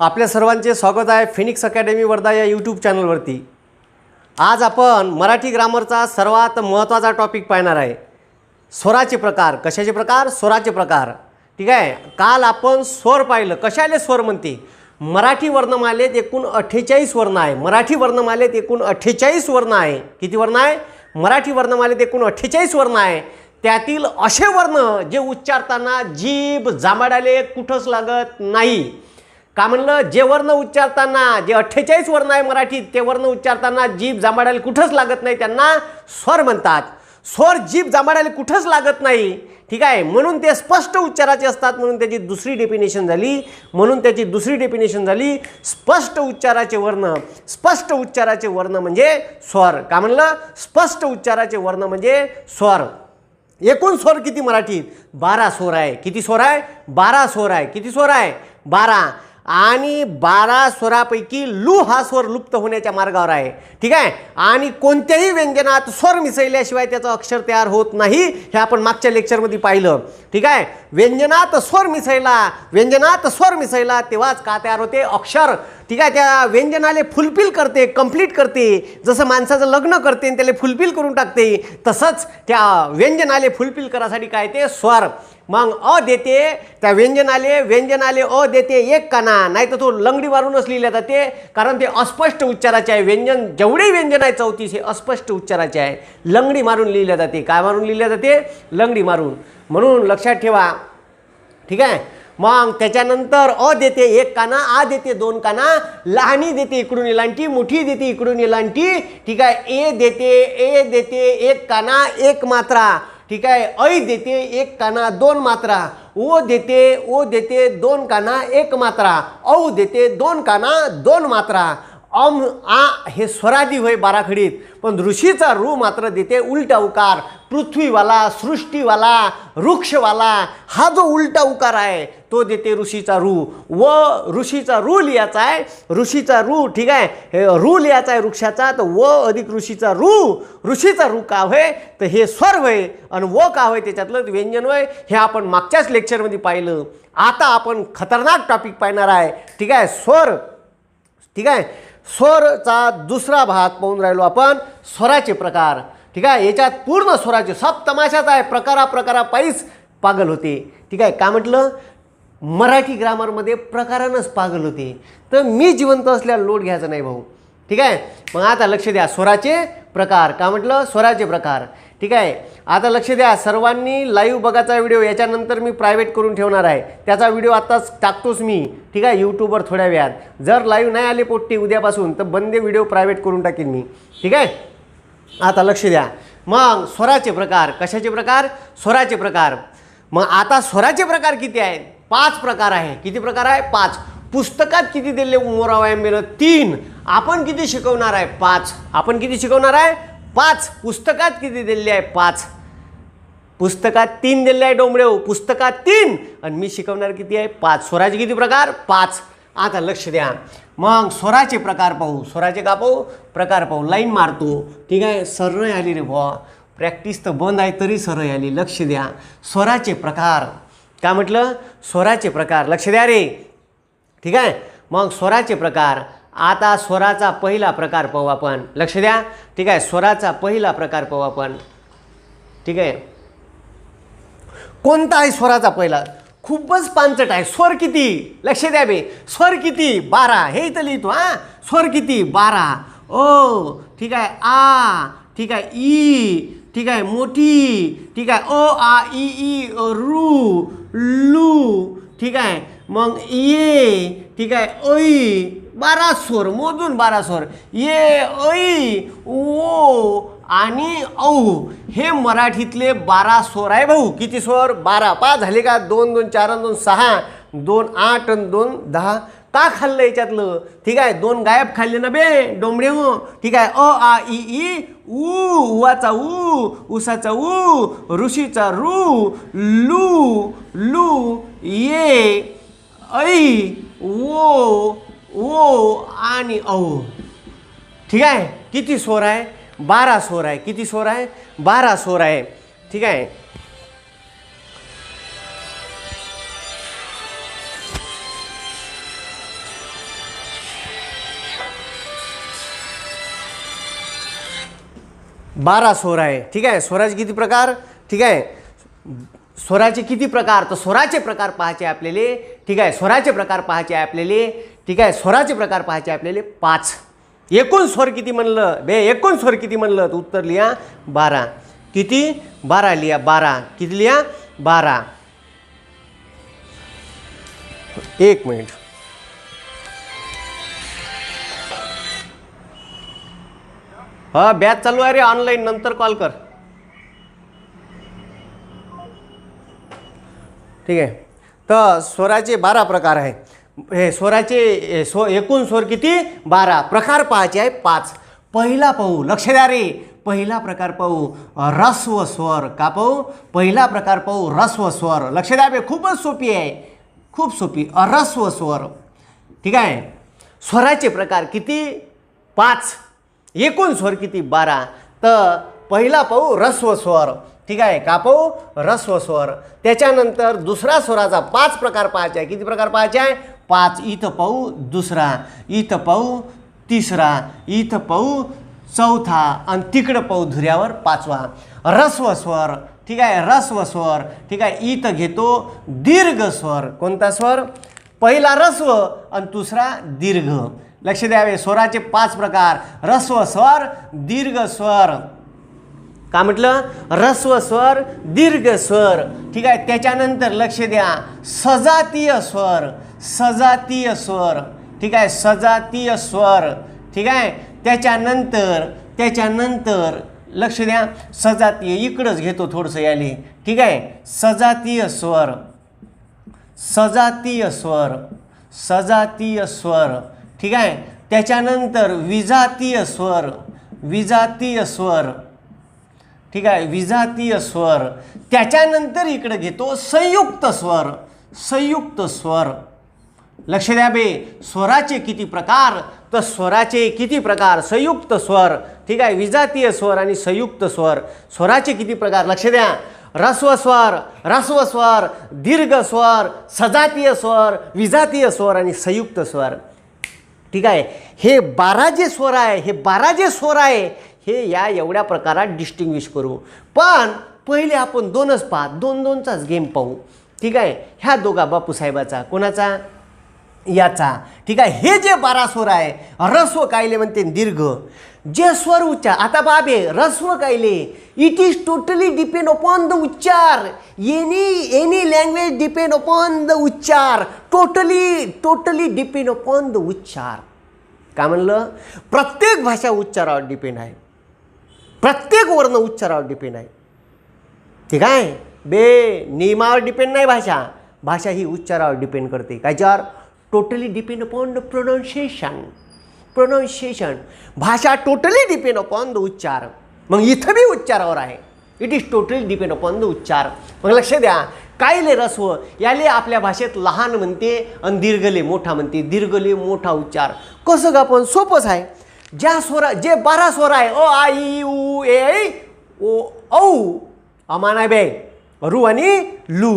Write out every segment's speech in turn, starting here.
आपल्या सर्वांचे स्वागत आहे फिनिक्स अकॅडमी वर्धा या यूट्यूब चॅनलवरती. आज आपण मराठी ग्रामरचा सर्वात महत्त्वाचा टॉपिक पाहणार आहे. स्वराचे प्रकार. कशाचे प्रकार? स्वराचे प्रकार. ठीक आहे? काल आपण स्वर पाहिलं. कशाले स्वर म्हणते? मराठी वर्णमालेत एकूण अठ्ठेचाळीस वर्ण आहे. मराठी वर्णमालेत एकूण अठ्ठेचाळीस वर्ण आहे. किती वर्ण आहे? मराठी वर्णमालेत एकूण अठ्ठेचाळीस वर्ण आहे. त्यातील असे वर्ण जे उच्चारताना जीभ जांभाडाले कुठंच लागत नाही. का म्हणलं जे वर्ण उच्चारताना जे अठ्ठेचाळीस वर्ण आहे मराठीत ते वर्ण उच्चारताना जीभ जांभाडायला कुठंच लागत नाही त्यांना स्वर म्हणतात. स्वर जीभ जांभाडायला कुठंच लागत नाही. ठीक आहे? म्हणून ते स्पष्ट उच्चाराचे असतात म्हणून त्याची दुसरी डेफिनेशन झाली. म्हणून त्याची दुसरी डेफिनेशन झाली स्पष्ट उच्चाराचे वर्ण. स्पष्ट उच्चाराचे वर्ण म्हणजे स्वर. का म्हणलं? स्पष्ट उच्चाराचे वर्ण म्हणजे स्वर. एकूण स्वर किती मराठीत? बारा स्वर आहे. किती स्वर आहे? बारा स्वर आहे. किती स्वर आहे? बारा. आणि बारा स्वरापैकी लू हा स्वर लुप्त होण्याच्या मार्गावर आहे. ठीक आहे? आणि कोणत्याही व्यंजनात स्वर मिसळल्याशिवाय त्याचं अक्षर तयार होत नाही हे आपण मागच्या लेक्चरमध्ये पाहिलं. ठीक आहे? व्यंजनात स्वर मिसळला व्यंजनात स्वर मिसळला तेव्हाच का तयार होते? अक्षर. ठीक आहे? त्या व्यंजनाले फुलफिल करते कंप्लीट करते. जसं माणसाचं लग्न करते आणि त्याला फुलफिल करून टाकते तसंच त्या व्यंजनाले फुलफिल करासाठी काय ते? स्वर. मग अ देते त्या व्यंजनाले व्यंजनाले अ देते एक काना नाही तर तो लंगडी मारूनच लिहिल्या जाते. कारण ते अस्पष्ट उच्चाराचे आहे. व्यंजन जेवढे व्यंजन आहे चौतीस हे अस्पष्ट उच्चाराचे आहे. लंगडी मारून लिहिल्या जाते. काय मारून लिहिल्या जाते? लंगडी मारून. म्हणून लक्षात ठेवा. ठीक आहे? मग त्याच्यानंतर अ देते एक काना आ देते दोन काना लहानी देते इकडून इलांटी मोठी देते इकडून इलांटी. ठीक आहे? ए देते ए देते एक काना एक मात्रा. ठीक आहे? ऐ देते एक काना दोन मात्रा. ओ देते ओ देते दोन काना एक मात्रा. औ देते दोन काना दोन मात्रा. अम आ हे स्वरादी होय बाराखडीत. पण ऋषीचा रू मात्र देते उलटा उकार. पृथ्वीवाला सृष्टीवाला वृक्षवाला हा जो उलटा उकार आहे तो देते ऋषीचा रू. व ऋषीचा रू लिहायचा आहे ऋषीचा रू ठीक आहे? हे रू लिहायचा आहे वृक्षाचा तर व अधिक ऋषीचा रू ऋषीचा रू का होय तर हे स्वर होय आणि व का होय त्याच्यातलं व्यंजन होय हे आपण मागच्याच लेक्चरमध्ये पाहिलं. आता आपण खतरनाक टॉपिक पाहणार आहे. ठीक आहे? स्वर. ठीक आहे? स्वरचा दुसरा भाग पाहून राहिलो आपण स्वराचे प्रकार. ठीक आहे? याच्यात पूर्ण स्वराचे सब तमाशाच आहे. प्रकारा प्रकारा पायीच पागल होते. ठीक आहे? का म्हटलं? मराठी ग्रामरमध्ये प्रकारानंच पागल होते. तर मी जिवंत असल्याला लोट घ्यायचा नाही भाऊ. ठीक आहे? मग आता लक्ष द्या. स्वराचे प्रकार. का म्हटलं? स्वराचे प्रकार. ठीक आहे? आता लक्ष द्या सर्वांनी लाईव्ह बघायचा व्हिडिओ याच्यानंतर मी प्रायव्हेट करून ठेवणार आहे. त्याचा व्हिडिओ आत्ताच टाकतोच मी. ठीक आहे? यूट्यूबवर थोड्या वेळात. जर लाईव्ह नाही आले पोट्टी उद्यापासून तर बंदे व्हिडिओ प्रायव्हेट करून टाकेन मी. ठीक आहे? आता लक्ष द्या. मग स्वराचे प्रकार. कशाचे प्रकार? स्वराचे प्रकार. मग आता स्वराचे प्रकार किती आहेत? पाच प्रकार आहे. किती प्रकार आहे? पाच. पुस्तकात किती दिले उमोरा व्यायामेनं तीन. आपण किती शिकवणार आहे? पाच. आपण किती शिकवणार आहे? पाच पुस्तकात किती दिलेली आहे? पाच. पुस्तकात तीन दिले आहे डोंबळेव पुस्तकात तीन. आणि मी शिकवणार किती आहे? पाच. स्वराचे किती प्रकार? पाच. आता लक्ष द्या. मग स्वराचे प्रकार पाहू. स्वराचे का पाहू? प्रकार पाहू. लाईन मारतो. ठीक आहे? सरळ आली रे बुवा. प्रॅक्टिस तर बंद आहे तरी सरळ आली. लक्ष द्या. स्वराचे प्रकार. काय म्हटलं? स्वराचे प्रकार. लक्ष द्या रे. ठीक आहे? मग स्वराचे प्रकार. आता स्वराचा पहिला प्रकार पाहू आपण. लक्ष द्या. ठीक आहे स्वराचा पहिला प्रकार पाहू आपण. ठीक आहे. कोणता आहे स्वराचा पहिला? खूपच पांचट आहे. स्वर किती? लक्ष द्या बे. स्वर किती? बारा. हे इथं लिहितो हां. स्वर किती? बारा. ओ ठीक आहे आ ठीक आहे ई ठीक आहे मोठी ठीक आहे ओ आ ई ई रू लू ठीक आहे. मग ये ठीक आहे ऐ बारा स्वर मोजून बारा स्वर ये ऐ ओ आणि औ हे मराठीतले बारा स्वर आहे भाऊ. किती स्वर बारा. पाच झाले का? दोन दोन चार दोन सहा दोन आठ आणि दोन दहा. का खाल्लं याच्यातलं? ठीक आहे दोन गायब खाल्ले ना बे डोंबडे हो. ठीक आहे अ आ ई ई ऊ उवाचा ऊ उसाचा ऊ ऋषीचा रू लू लू ये ऐ ओ ओ आणि औ. ठीक आहे? किती स्वर आहे? बारा स्वर आहे. किती स्वर आहे? बारा स्वर आहे. ठीक आहे? बारा स्वर आहे. ठीक आहे? स्वराचे किती प्रकार? ठीक आहे? स्वराचे किती प्रकार? तर स्वराचे प्रकार पाहायचे आपल्याला. ठीक आहे? स्वराचे प्रकार पाहायचे आपल्याला. ठीक आहे स्वराचे प्रकार पाहायचे आपल्याला. पाच. एकूण स्वर किती म्हणलं? बे एकूण स्वर किती म्हणलं? तर उत्तर लिहा. बारा. किती? बारा लिहा. बारा. किती लिहा? बारा. एक मिनिट. हा बॅच चालू आहे रे. ऑनलाईन. नंतर कॉल कर. ठीक आहे. तर स्वराचे बारा प्रकार आहे. हे स्वराचे स्व एकूण स्वर किती? बारा. प्रकार पाहायचे आहे पाच. पहिला पाहू लक्ष द्या रे. पहिला प्रकार पाहू रस्व स्वर. का पाहू? पहिला प्रकार पाहू रस्व स्वर. लक्ष द्या बे खूपच सोपी आहे. खूप सोपी. अरस्व स्वर. ठीक आहे? स्वराचे प्रकार किती? पाच. एकूण स्वर किती? बारा. तर पहिला पाहू रस्व स्वर. ठीक आहे? का पाहू? रस्व स्वर. त्याच्यानंतर दुसरा स्वराचा पाच प्रकार पाहायचे आहे. किती प्रकार पाहायचे आहे? पाच इथं पाहू दुसरा इथं पाहू तिसरा इथं पाहू चौथा आणि तिकडं पाहू धुऱ्यावर पाचवा. रस्व स्वर ठीक आहे रस्व स्वर ठीक आहे इथं घेतो दीर्घ स्वर कोणता स्वर? पहिला रस्व आणि दुसरा दीर्घ. लक्ष द्यावे स्वराचे पाच प्रकार. रस्व स्वर दीर्घ स्वर का म्हटलं? रस्व स्वर दीर्घ स्वर ठीक आहे त्याच्यानंतर लक्ष द्या सजातीय स्वर. सजातीय स्वर. ठीक आहे? सजातीय स्वर. ठीक आहे? त्याच्यानंतर त्याच्यानंतर लक्ष द्या. सजातीय इकडंच घेतो थोडंसं याले. ठीक आहे? सजातीय स्वर. सजातीय स्वर. सजातीय स्वर. ठीक आहे? त्याच्यानंतर विजातीय स्वर. विजातीय स्वर. ठीक आहे? विजातीय स्वर. त्याच्यानंतर इकडे घेतो संयुक्त स्वर. संयुक्त स्वर. लक्ष द्या बे. स्वराचे किती प्रकार तर स्वराचे किती प्रकार? संयुक्त स्वर. ठीक आहे? विजातीय स्वर आणि संयुक्त स्वर. स्वराचे किती प्रकार? लक्ष द्या. रस्व स्वर स्वर दीर्घ स्वर सजातीय स्वर विजातीय स्वर आणि संयुक्त स्वर. ठीक आहे? हे बारा जे स्वर आहे हे बारा जे स्वर आहे हे या एवढ्या प्रकारात डिस्टिंग्विश करू. पण पहिले आपण दोनच पाहा दोन दोनचाच गेम पाहू. ठीक आहे? ह्या दोघा बापूसाहेबाचा. कोणाचा? याचा. ठीक आहे? हे जे बारा स्वर आहे रस्व कायले म्हणते दीर्घ. जे स्वर उच्चार आता बाबे रस्व कायले it is totally depend upon the उच्चार. Any any language depend upon the उच्चार. Totally totally depend upon the उच्चार. काय म्हणलं? प्रत्येक भाषा उच्चारावर डिपेंड आहे. प्रत्येक वर्ण उच्चारावर डिपेंड आहे. ठीक आहे? बे नियमावर डिपेंड नाही भाषा. भाषा ही उच्चारावर डिपेंड करते. कायच्यावर totally depend upon the pronunciation pronunciation भाषा टोटली डिपेंड अपॉन द उच्चार मग इथं बी उच्चारावर आहे. It is totally depend upon the उच्चार मग लक्ष द्या. कायले रस्व? याले आपल्या भाषेत लहान म्हणते आणि दीर्घले मोठा म्हणते. दीर्घले मोठा उच्चार. कसं का पण सोपंच आहे. ज्या स्वरा जे बारा स्वर आहे. अ आई उ ए ओ औ अमानाबे रू आणि लू.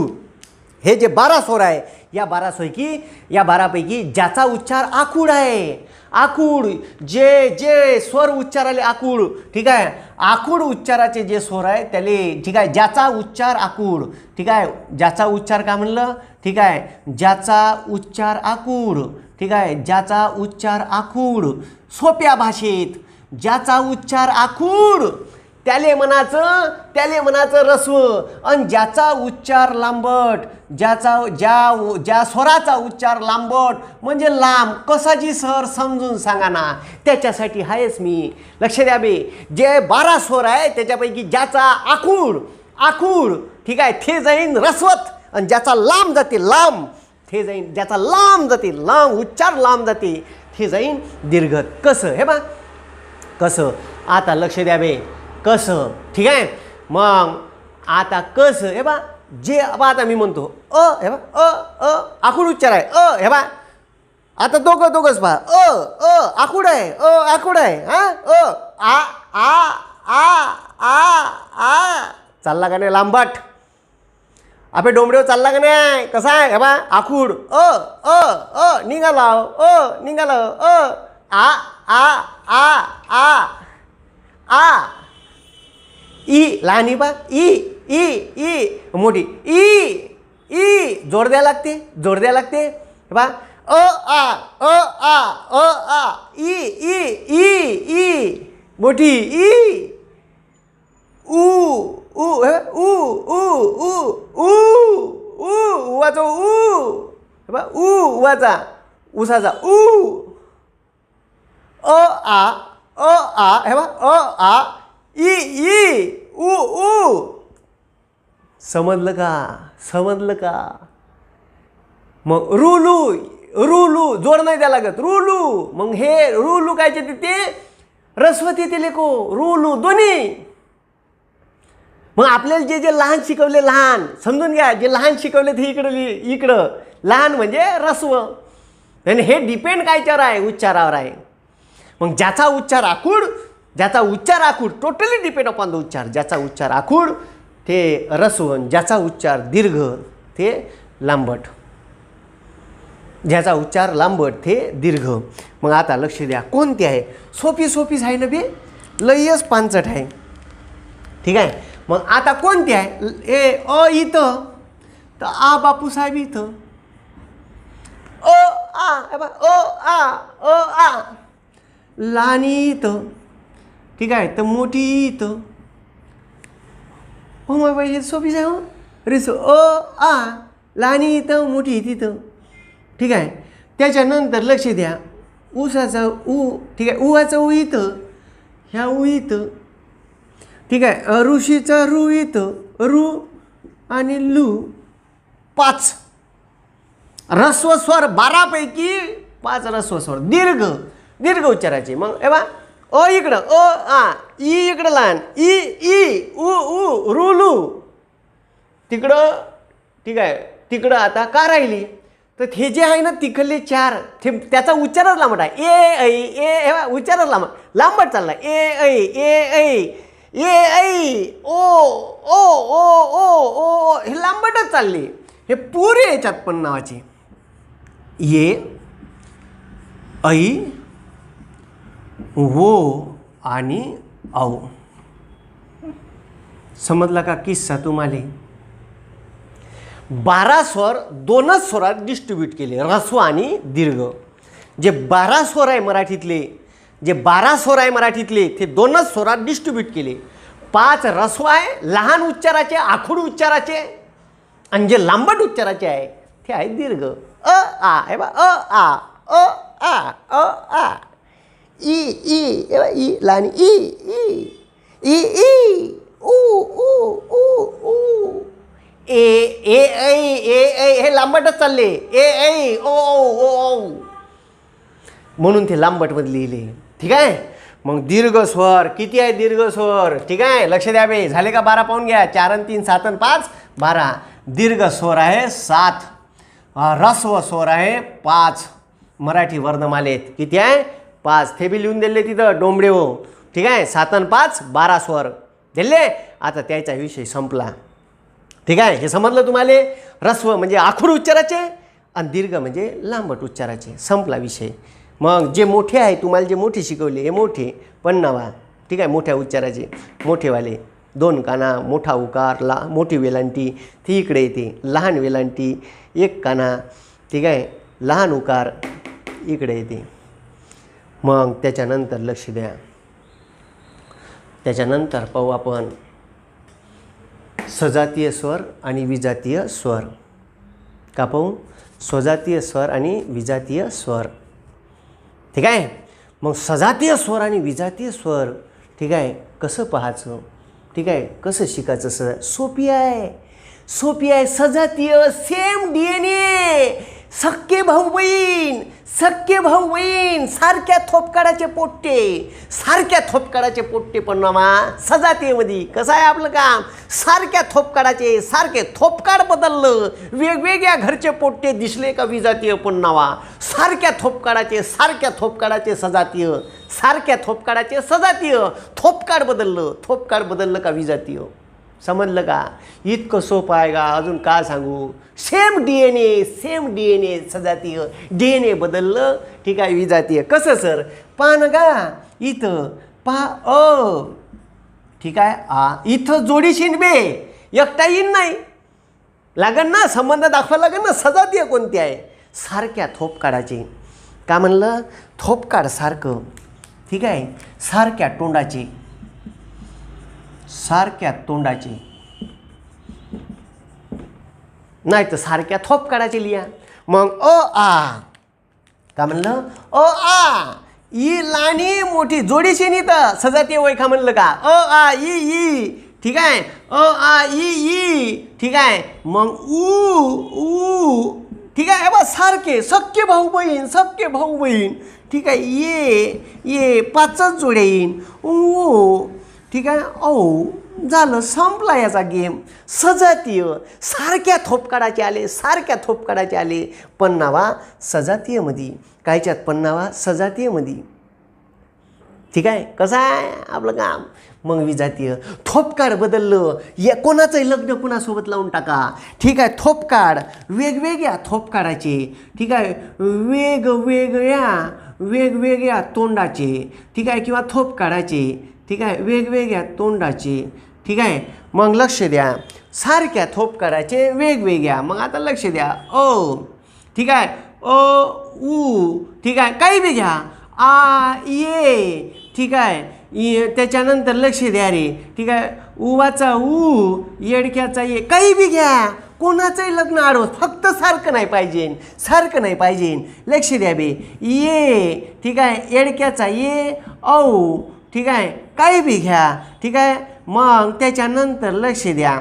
हे जे बारा स्वर आहे या बारापैकी या बारापैकी ज्याचा उच्चार आखूड आहे. आखूड जे जे स्वर उच्चाराले आकूड ठीक आहे? आखूड उच्चाराचे जे स्वर आहे त्याले ठीक आहे ज्याचा उच्चार आकूड ठीक आहे? ज्याचा उच्चार का म्हणलं? ठीक आहे ज्याचा उच्चार आकूड ठीक आहे? ज्याचा उच्चार आखूड सोप्या भाषेत ज्याचा उच्चार आखूड त्याले म्हणाचं त्याले म्हणाचं रस्व. आणि ज्याचा उच्चार लांबट ज्याचा ज्या ज्या स्वराचा उच्चार लांबट म्हणजे लांब कसाची सर समजून सांगा ना त्याच्यासाठी आहेच मी. लक्ष द्या बे जे बारा स्वर आहे त्याच्यापैकी ज्याचा आखूड आखूड ठीक आहे थे जाईन रस्वत आणि ज्याचा लांब जाते लांब थे जाईन ज्याचा लांब जाते लांब उच्चार लांब जाते थे जाईन दीर्घत कसं? हे बा कसं? आता लक्ष द्या बे. कसं? ठीक आहे? मग आता कसं? हे बा जे बा आता मी म्हणतो अ हे बा अ अ आखूड उच्चार आहे अ हे बा. आता दोघं दोघंच पहा अ अ आखूड आहे अ आखूड आहे हा अ आ आ आ आ आ. चालला का नाही लांबट? आपे डोंबडेव चालला का नाही? कसा आहे? हे बा आखूड अ अ अ. निघाला अ निघाला अ आ आ आ आ आ. ई लहान ई बा ई ई ई. मोठी ई ई. जोर द्या लागते जोर द्या लागते. हे बा अ आ अ आ अ आ. ई ई ई ई. मोठी ई. ऊ ऊ हे ऊ ऊ ऊ ऊ ऊ उवाचा ऊ बा ऊ उवाचा उसाचा ऊ अ आ अ आ. हे बा अ आ. ई ई उ उ. समजलं का? समजलं का? मग रुलू रुलू जोड नाही द्या लागत. रुलू. मग हे रुलू कायचे तिथे रस्वती ते लेखो. रुलू दोन्ही. मग आपल्याला जे जे लहान शिकवले लहान. समजून घ्या जे लहान शिकवले ते इकडं इकडं. लहान म्हणजे रस्व. आणि हे डिपेंड कायच्यावर आहे? उच्चारावर आहे. मग ज्याचा उच्चार आकूड ज्याचा उच्चार आखूड टोटली डिपेंड अपॉन द उच्चार. ज्याचा उच्चार आखूड ते रसवन. ज्याचा उच्चार दीर्घ ते लांबट. ज्याचा उच्चार लांबट ते दीर्घ. मग आता लक्ष द्या कोणती आहे? सोपी सोपीच आहे ना बी? लयच पानचट आहे. ठीक आहे? मग आता कोणती आहे? ए अ इथं तर आ बापूसाहेब इथं अ आ अ आ अ आ. लानी इथं ठीक आहे तर मोठी इथं. हो मग पाहिजे सोपीच आहे हो. रिस अ आ लहानी इथं मोठी तिथं. ठीक आहे? त्याच्यानंतर लक्ष द्या. ऊसाचा ऊ ठीक आहे? उवाचा ऊ इथं ह्या ऊ इथं. ठीक आहे? ऋषीचा रु इथं रु आणि लू पाच. रस्वस्वर बारापैकी पाच रस्वस्वर दीर्घ दीर्घ उच्चाराचे. मग ए बा अ इकडं अ आ ई इकडं लहान ई ई उ उ रु तिकडं ठीक आहे तिकडं आता का राहिली? तर हे जे आहे ना तिकडले चार ते त्याचा उच्चारच लांबट आहे ए ऐ ए हे उच्चारच लांबट लांबट चालला. ए ऐ ए ऐ ए ऐ ओ ओ ओ ओ ओ हे लांबटच चालली. हे पुरे याच्यात पण नावाची. ये ऐ वो आणि औ. समजला का किस्सा तुम्हाला? बारा स्वर दोनच स्वरात डिस्ट्रीब्यूट केले रस्व आणि दीर्घ. जे बारा स्वर आहे मराठीतले जे बारा स्वर आहे मराठीतले ते दोनच स्वरात डिस्ट्रीब्यूट केले. पाच रस्व आहे लहान उच्चाराचे आखूड उच्चाराचे आणि जे लांबट उच्चाराचे आहे ते आहे दीर्घ. अ आ हे बा अ आ अ आ अ आ. ई ई हे बा ई लहान ई ई ई u, u, u, ऊ ए ए ऐ ए ऐ हे लांबटच चालले. ए ऐ ओ ओ ओ म्हणून ते लांबटमध्ये लिहिले. ठीक आहे? मग दीर्घ स्वर. किती आहे दीर्घ स्वर? ठीक आहे? लक्ष द्या बे. झाले का बारा? पाहून घ्या. चार आणि तीन सात आणि पाच. बारा. दीर्घ स्वर आहे सात. रस्व ऱ्हस्व स्वर आहे पाच. मराठी वर्णमालेत. किती आहे? पाच. ते बी लिहून दिले तिथं डोंबडे हो ठीक आहे? सातन पाच बारा स्वर. दिले? आता त्याचा विषय संपला. ठीक आहे? हे समजलं तुम्हाला? रस्व म्हणजे आखूड उच्चाराचे आणि दीर्घ म्हणजे लांबट उच्चाराचे. संपला विषय. मग जे मोठे आहे तुम्हाला जे मोठे शिकवले हे मोठे. पन्नावा. ठीक आहे? मोठ्या उच्चाराचे. मोठेवाले. दोन काना मोठा उकार ला मोठी वेलांटी. ती इकडे येते. लहान वेलांटी. एक काना. ठीक आहे? लहान उकार. इकडे येते. मग त्याच्यानंतर लक्ष द्या. त्याच्यानंतर पाहू आपण सजातीय स्वर आणि विजातीय स्वर. का पाहू? स्वजातीय स्वर आणि विजातीय स्वर. ठीक आहे? मग सजातीय स्वर आणि विजातीय स्वर ठीक आहे? कसं पाहायचं? ठीक आहे? कसं शिकायचं? सजा सोपी आहे. सोपी आहे. सजातीय सेम डी एन ए सक्के भाऊ बहीण सक्के भाऊ बहीण सारख्या थोपकाडाचे पोट्टे सारख्या थोपकाडाचे पोट्टे पण नामा सजातीयमध्ये. कसं आहे आपलं काम? सारख्या थोपकाडाचे सारखे थोपकाड बदललं वेगवेगळ्या घरचे पोट्टे दिसले का विजातीय पण नावा सारख्या थोपकाडाचे सारख्या थोपकाडाचे सजातीय सारख्या थोपकाडाचे सजातीय थोपकाड बदललं थोपकाड बदललं का विजातीय? समजलं का? इतकं सोपं आहे का? अजून का सांगू? Same D N A same D N A सजातीय. डी एन ए बदललं ठीक आहे विजातीय. कसं सर? पान का? इथं. पा अ. ठीक आहे? आ. इथं जोडीशीन बे. एकटा येईन नाही. लागन ना? संबंध दाखवा लागेल ना? सजातीय कोणती आहे? सारख्या थोप काढाची का म्हणलं? थोप काढ सारखं. ठीक आहे? सारख्या तोंडाची. सारख्या तोंडाची. नाही तर सारख्या थोप काढायची लिहा मग अ आ. का म्हणलं? अ आ. ई लाणी मोठी जोडीशी नाही तर सजातीय वैखा म्हणलं का? अ आ ई ई. ठीक आहे? अ आ ई ई. ठीक आहे? मग ऊ ऊ. ठीक आहे? बा सारखे. सख्खे भाऊ बहीण सख्खे भाऊ बहीण. ठीक आहे? ये ये पाचच जोड्या येईन. ऊ. ठीक आहे? अहो झालं संपला याचा गेम सजातीय सारख्या थोपकाडाचे आले सारख्या थोपकाडाचे आले. पन्नावा सजातीयमध्ये कायच्यात पन्नावा? सजातीयमध्ये ठीक आहे? कसं आहे आपलं काम? मग विजातीय थोपकाड बदललं. या कोणाचंही लग्न कुणासोबत लावून टाका. ठीक आहे? थोपकाड वेगवेगळ्या थोपकाडाचे ठीक आहे? वेगवेगळ्या वेगवेगळ्या तोंडाचे. ठीक आहे? किंवा थोपकाडाचे ठीक आहे? वेगवेगळ्या तोंडाचे ठीक आहे? मग लक्ष द्या. सारख्या करायचे वेगवेगळ्या. मग आता लक्ष द्या. ओ ठीक आहे? अ ऊ ठीक आहे? काही बी घ्या. आ ये ठीक आहे? त्याच्यानंतर लक्ष द्या रे. ठीक आहे? उवाचा ऊ येडक्याचा ये. काही बी घ्या. कोणाचंही लग्न आडवत फक्त सारखं नाही पाहिजे. सारखं नाही पाहिजे. लक्ष द्या बे. ये ठीक आहे? येडक्याचा ये औ ठीक आहे? काही बी घ्या. ठीक आहे? मग त्याच्यानंतर लक्ष द्या.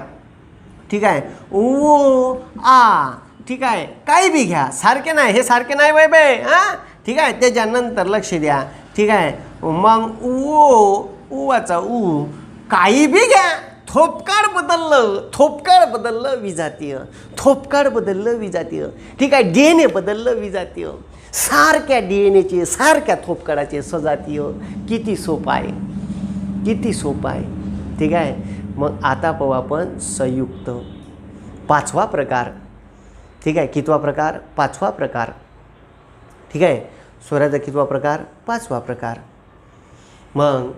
ठीक आहे? ओ आ. ठीक आहे? काही बी घ्या. सारखे नाही. हे सारखे नाही बाय बाय हां? ठीक आहे? त्याच्यानंतर लक्ष द्या. ठीक आहे? मग ओ उवाचा ऊ काही बी घ्या. थोपकाळ बदललं. थोपकाळ बदललं विजातीय. थोपकाड बदललं विजातीय. ठीक आहे? डी बदललं विजातीय. सारख्या डी एन एचे सारख्या थोपकडाचे सजातीय हो. किती सोपं आहे. किती सोपं आहे. ठीक आहे? मग आता पाहू आपण संयुक्त. पाचवा प्रकार. ठीक आहे? कितवा प्रकार? पाचवा प्रकार. ठीक आहे? स्वराचा कितवा प्रकार? पाचवा प्रकार. मग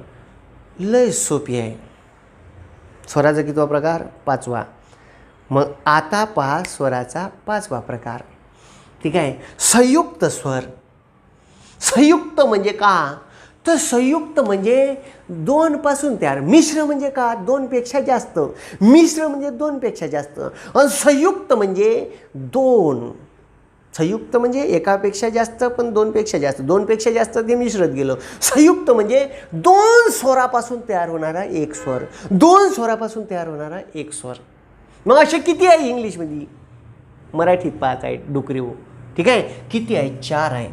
लय सोपी आहे. स्वराचा कितवा प्रकार? पाचवा. मग आता पहा स्वराचा पाचवा प्रकार. ठीक आहे? संयुक्त स्वर. संयुक्त म्हणजे का? तर संयुक्त म्हणजे दोनपासून तयार. मिश्र म्हणजे का? दोनपेक्षा जास्त. मिश्र म्हणजे दोनपेक्षा जास्त. आणि संयुक्त म्हणजे दोन. संयुक्त म्हणजे एकापेक्षा जास्त पण दोनपेक्षा जास्त. दोनपेक्षा जास्त ते मिश्रत गेलं. संयुक्त म्हणजे दोन स्वरापासून तयार होणारा एक स्वर. दोन स्वरापासून तयार होणारा एक स्वर. मग असे किती आहे इंग्लिशमध्ये? मराठीत पाहत आहे डुकरी ठीक आहे? किती आहे? चार आहे.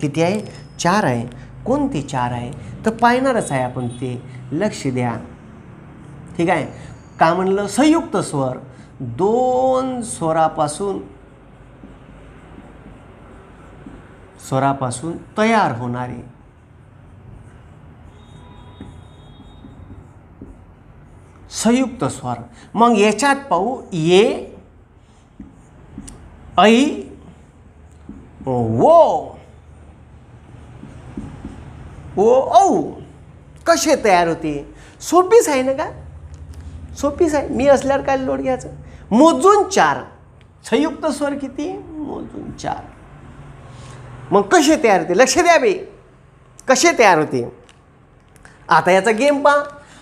किती आहे? चार आहे. कोणते चार आहे? तर पाहणारच आहे आपण ते. लक्ष द्या. ठीक आहे? का म्हणलं? संयुक्त स्वर. दोन स्वरापासून स्वरापासून तयार होणारे. संयुक्त स्वर. मग याच्यात पाहू ये ऐ वो ओ औ कसे तयार होते? सोपीच आहे ना का? सोपीच आहे. मी असल्यावर काय लोड घ्यायचं? मोजून चार. संयुक्त स्वर किती? मोजून चार. मग कसे तयार होते? लक्ष द्या बे. कसे तयार होते? आता याचा गेम पहा.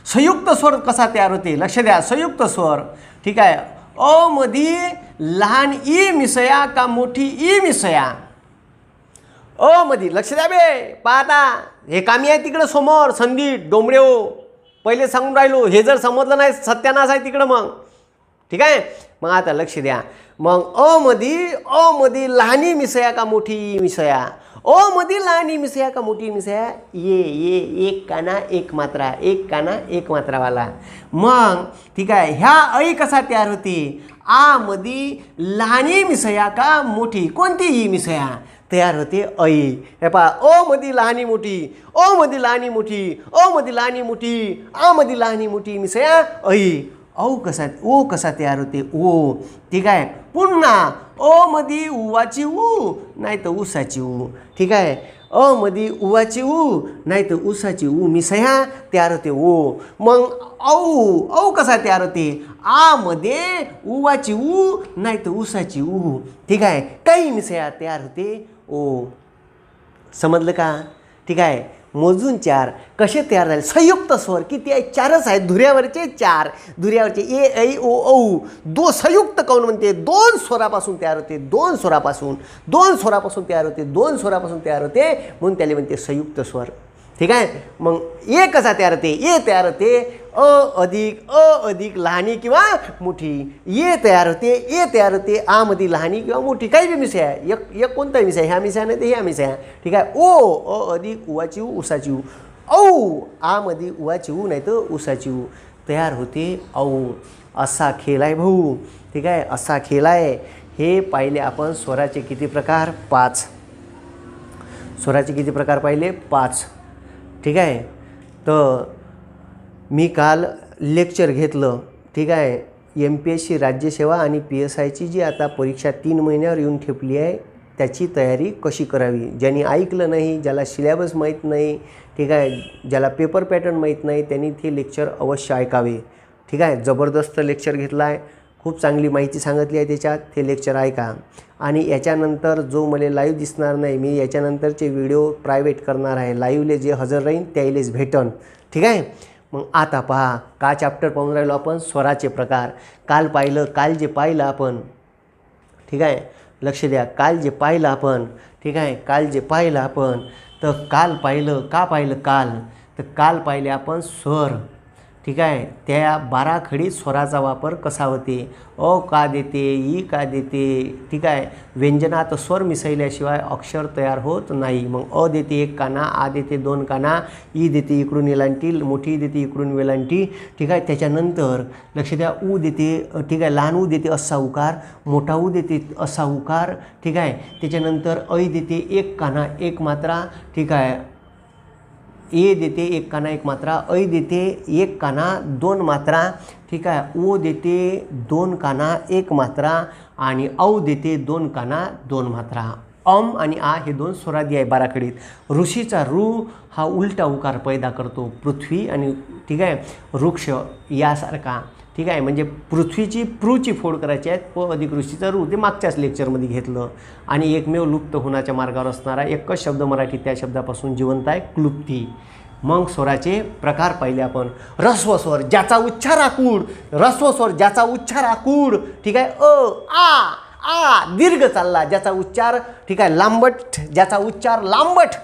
संयुक्त स्वर कसा तयार होते? लक्ष द्या. संयुक्त स्वर. ठीक आहे. अ मधी लहान ई मिसया का मोठी ई मिसया? अ मधी लक्ष द्या बे पाहता. हे कामी आहे तिकडं समोर संदीप डोंबळे हो पहिले सांगून राहिलो हे जर समजलं नाही सत्यानाश आहे तिकडं मग. ठीक आहे? मग आता लक्ष द्या. मग अ मधी अ मधी लहानी मिसया का मोठी मिसया? ओ मधी लहानी मिसया का मोठी मिसया? ये ये एक काना एक मात्रा एक काना एक मात्रावाला. मग ठीक आहे ह्या ऐ कसा तयार होती? आ मधी लहानी मिसया का मोठी? कोणती ही मिसया? तयार होते ऐ हे पा ओ मधी लहानी मोठी ओ मधी लहानी मोठी ओ मधी लहानी मोठी आ मधी लहानी मोठी मिसया ऐ औ कसा ओ कसा तयार होते ओ. ठीक आहे? पुन्हा ओ मधी उवाची ऊ नाही तर ऊसाची ऊ. ठीक आहे? अ मधी उवाची ऊ नाही तर ऊसाची ऊ मिसया तयार होते ओ. मग औ औ कसा तयार होते? आ मध्ये उवाची ऊ नाही तर उसाची ऊ. ठीक आहे? काही मिसया तयार होते ओ समजलं का? ठीक आहे. मोजून चार. कसे तयार झाले? संयुक्त स्वर. किती आहे? चारच आहेत. धुऱ्यावरचे चार. धुऱ्यावरचे ए ऐ ओ औ. दो संयुक्त कौन म्हणते दोन स्वरापासून तयार होते. दोन स्वरापासून. दोन स्वरापासून तयार होते. दोन स्वरापासून तयार होते. म्हणून त्याला म्हणते संयुक्त स्वर. ठीक आहे? मग ए कसा तयार होते ए तयार होते अ अधिक अ अधिक लहानी किंवा मोठी. ये तयार होते ए तयार होते आ मध्ये लहानी किंवा मोठी. काही बी मिसळ्या आहे. एक एक कोणता मिसळ आहे. ह्या मिसळ्या नाही ते ह्या मिसळ्या ठीक आहे? ओ अ अधिक उवाची उसाची औ आ मध्ये उवाची ऊ नाही तर उसाची ऊ. तयार होते औ. असा खेळ आहे भाऊ. ठीक आहे? असा खेळ आहे हे पाहिले आपण स्वराचे किती प्रकार? पाच. स्वराचे किती प्रकार पाहिले? पाच. ठीक आहे? तर मी काल लेक्चर घेतलं ठीक आहे? एम पी एस सी राज्यसेवा आणि पी एस आयची जी आता परीक्षा तीन महिन्यावर येऊन ठेपली आहे त्याची तयारी कशी करावी? ज्यांनी ऐकलं नाही ज्याला सिलेबस माहीत नाही ठीक आहे? ज्याला पेपर पॅटर्न माहीत नाही त्यांनी ते लेक्चर अवश्य ऐकावे. ठीक आहे? जबरदस्त लेक्चर घेतला आहे. खूप चांगली माहिती सांगितली आहे त्याच्यात ते लेक्चर ऐका. आणि याच्यानंतर जो मला लाईव्ह दिसणार नाही मी याच्यानंतरचे व्हिडिओ प्रायव्हेट करणार आहे. लाईव्हले जे हजर राहीन त्याइलेच भेटन. ठीक आहे? मग आता पहा का चॅप्टर पाहून राहिलो आपण? स्वराचे प्रकार. काल पाहिलं काल जे पाहिलं आपण ठीक आहे? लक्ष द्या. काल जे पाहिलं आपण ठीक आहे? काल जे पाहिलं आपण तर काल पाहिलं का पाहिलं काल? तर काल पाहिले आपण स्वर. ठीक आहे त्या बाराखडी स्वराचा वापर कसा होते? अ का देते? ई का देते? ठीक आहे व्यंजनात स्वर मिसळल्याशिवाय अक्षर तयार होत नाही. मग अ देते एक काना आ देते दोन काना ई देते इकडून वेलांटी मोठी देते इकडून वेलांटी. ठीक आहे त्याच्यानंतर लक्ष द्या ऊ देते ठीक आहे लहान ऊ देते असा उकार मोठा ऊ देते असा उकार. ठीक आहे त्याच्यानंतर ऐ देते एक काना एक मात्रा. ठीक आहे ए देते एक काना एक मात्रा. ऐ देते एक काना दोन मात्रा. ठीक आहे? ओ देते दोन काना एक मात्रा. आणि औ देते दोन काना दोन मात्रा. अम आणि आ हे दोन स्वरादी आहे बाराखडीत. ऋषीचा ऋ हा उलटा उकार पैदा करतो पृथ्वी आणि ठीक आहे? वृक्ष यासारखा. ठीक आहे म्हणजे पृथ्वीची पृची फोड करायची आहे प अधिक ऋषीचा रू ते मागच्याच लेक्चरमध्ये घेतलं. आणि एकमेव लुप्त होण्याच्या मार्गावर असणारा एकच शब्द मराठी त्या शब्दापासून जिवंत आहे क्लुप्ती. मग स्वराचे प्रकार पाहिले आपण. रस्व स्वर ज्याचा उच्चार आकूड रस्व स्वर ज्याचा उच्चार आकूड. ठीक आहे अ आ आ दीर्घ चालला ज्याचा उच्चार ठीक आहे लांबट ज्याचा उच्चार लांबट.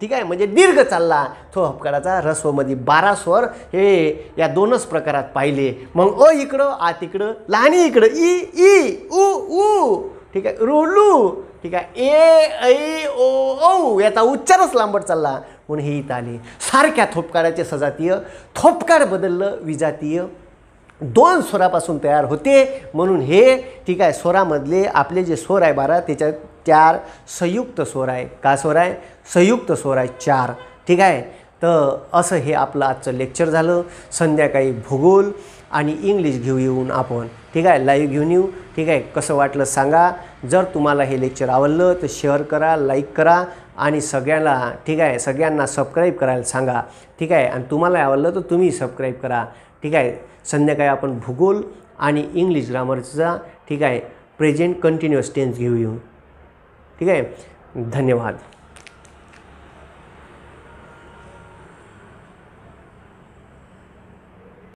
ठीक आहे? म्हणजे दीर्घ चालला तो हपकाराचा रस्वमध्ये बारा स्वर हे या दोनच प्रकारात पाहिले. मग अ इकडं आ तिकडं लहानी इकडं ई ई उ ऊ ठीक आहे? रुलू ठीक आहे? ए ऐ ओ औ. याचा उच्चारच लांबट चालला. म्हणून हे इथं आले. सारख्या थोपकाराचे सजातीय थोपकार बदललं विजातीय दोन स्वरापासून तयार होते. म्हणून हे ठीक आहे? स्वरामधले आपले जे स्वर आहे बारा त्याच्यात चार संयुक्त स्वर आहे. का स्वर आहे? संयुक्त स्वर आहे चार. ठीक आहे? तर असं हे आपलं आजचं लेक्चर झालं. संध्याकाळी भूगोल आणि इंग्लिश घेऊ येऊन आपण. ठीक आहे? लाईव्ह घेऊन येऊ. ठीक आहे? कसं वाटलं सांगा. जर तुम्हाला हे लेक्चर आवडलं तर शेअर करा लाईक करा आणि सगळ्यांना ठीक आहे? सगळ्यांना सबस्क्राईब करायला सांगा. ठीक आहे? आणि तुम्हाला आवडलं तर तुम्ही सबस्क्राईब करा. ठीक आहे? संध्याकाळी आपण भूगोल आणि इंग्लिश ग्रामरचा ठीक आहे? प्रेझेंट कंटिन्युअस टेन्स घेऊ येऊ ठीक आहे? धन्यवाद.